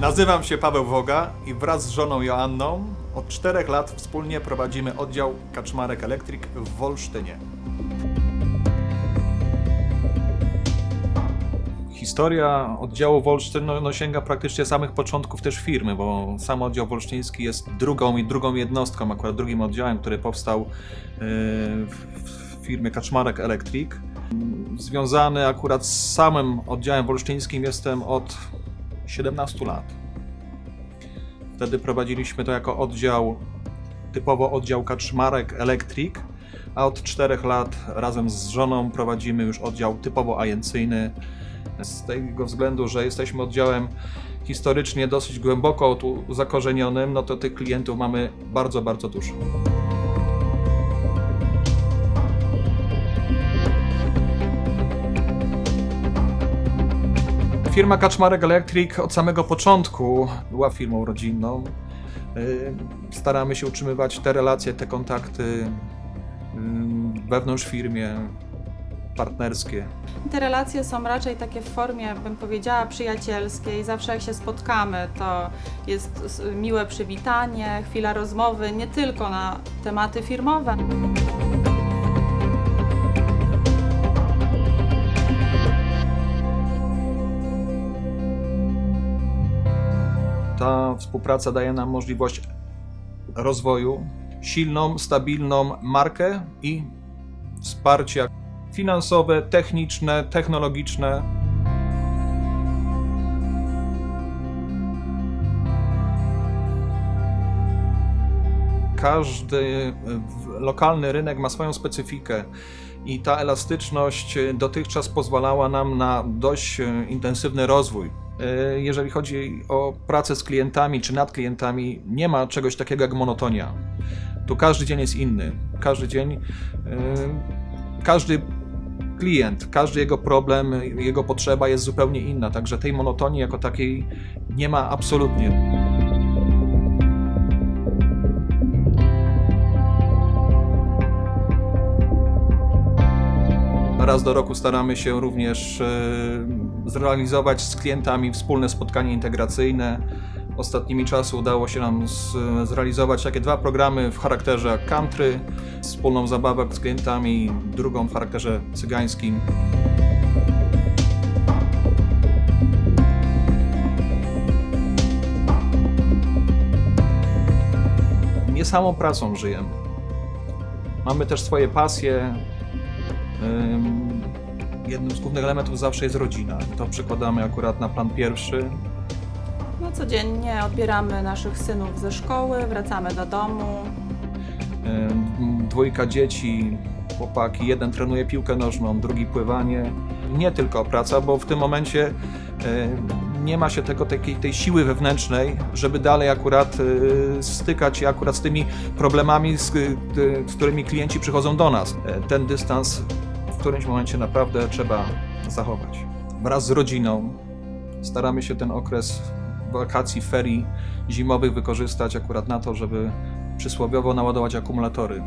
Nazywam się Paweł Woga i wraz z żoną Joanną od czterech lat wspólnie prowadzimy oddział Kaczmarek Electric w Wolsztynie. Historia oddziału Wolsztyn no, no, sięga praktycznie samych początków też firmy, bo sam oddział wolsztyński jest drugą i drugą jednostką, akurat drugim oddziałem, który powstał w w firmie Kaczmarek Electric. Związany akurat z samym oddziałem wolsztyńskim jestem od 17 lat. Wtedy prowadziliśmy to jako oddział, typowo oddział Kaczmarek Electric, a od 4 lat razem z żoną prowadzimy już oddział typowo agencyjny. Z tego względu, że jesteśmy oddziałem historycznie dosyć głęboko tu zakorzenionym, no to tych klientów mamy bardzo, bardzo dużo. Firma Kaczmarek Electric od samego początku była firmą rodzinną. Yy, Staramy się utrzymywać te relacje, te kontakty yy, wewnątrz firmie, partnerskie. Te relacje są raczej takie w formie, bym powiedziała, przyjacielskiej. Zawsze jak się spotkamy, to jest miłe przywitanie, chwila rozmowy, nie tylko na tematy firmowe. Ta współpraca daje nam możliwość rozwoju, silną, stabilną markę i wsparcie finansowe, techniczne, technologiczne. Każdy lokalny rynek ma swoją specyfikę i ta elastyczność dotychczas pozwalała nam na dość e, intensywny rozwój. E, Jeżeli chodzi o pracę z klientami czy nad klientami, nie ma czegoś takiego jak monotonia. Tu każdy dzień jest inny. Każdy dzień, e, każdy klient, każdy jego problem, jego potrzeba jest zupełnie inna. Także tej monotonii jako takiej nie ma absolutnie. Raz do roku staramy się również e, zrealizować z klientami wspólne spotkanie integracyjne. Ostatnimi czasy udało się nam zrealizować takie dwa programy w charakterze country, wspólną zabawę z klientami, drugą w charakterze cygańskim. Nie samą pracą żyjemy. Mamy też swoje pasje. Ym, Jednym z głównych elementów zawsze jest rodzina. To przekładamy akurat na plan pierwszy. No, codziennie odbieramy naszych synów ze szkoły, wracamy do domu. Dwójka dzieci, chłopaki, jeden trenuje piłkę nożną, drugi pływanie. Nie tylko praca, bo w tym momencie nie ma się tego takiej tej siły wewnętrznej, żeby dalej akurat y, stykać się akurat z tymi problemami, z, y, z którymi klienci przychodzą do nas. E, Ten dystans w którymś momencie naprawdę trzeba zachować. Wraz z rodziną staramy się ten okres wakacji, ferii zimowych wykorzystać akurat na to, żeby przysłowiowo naładować akumulatory.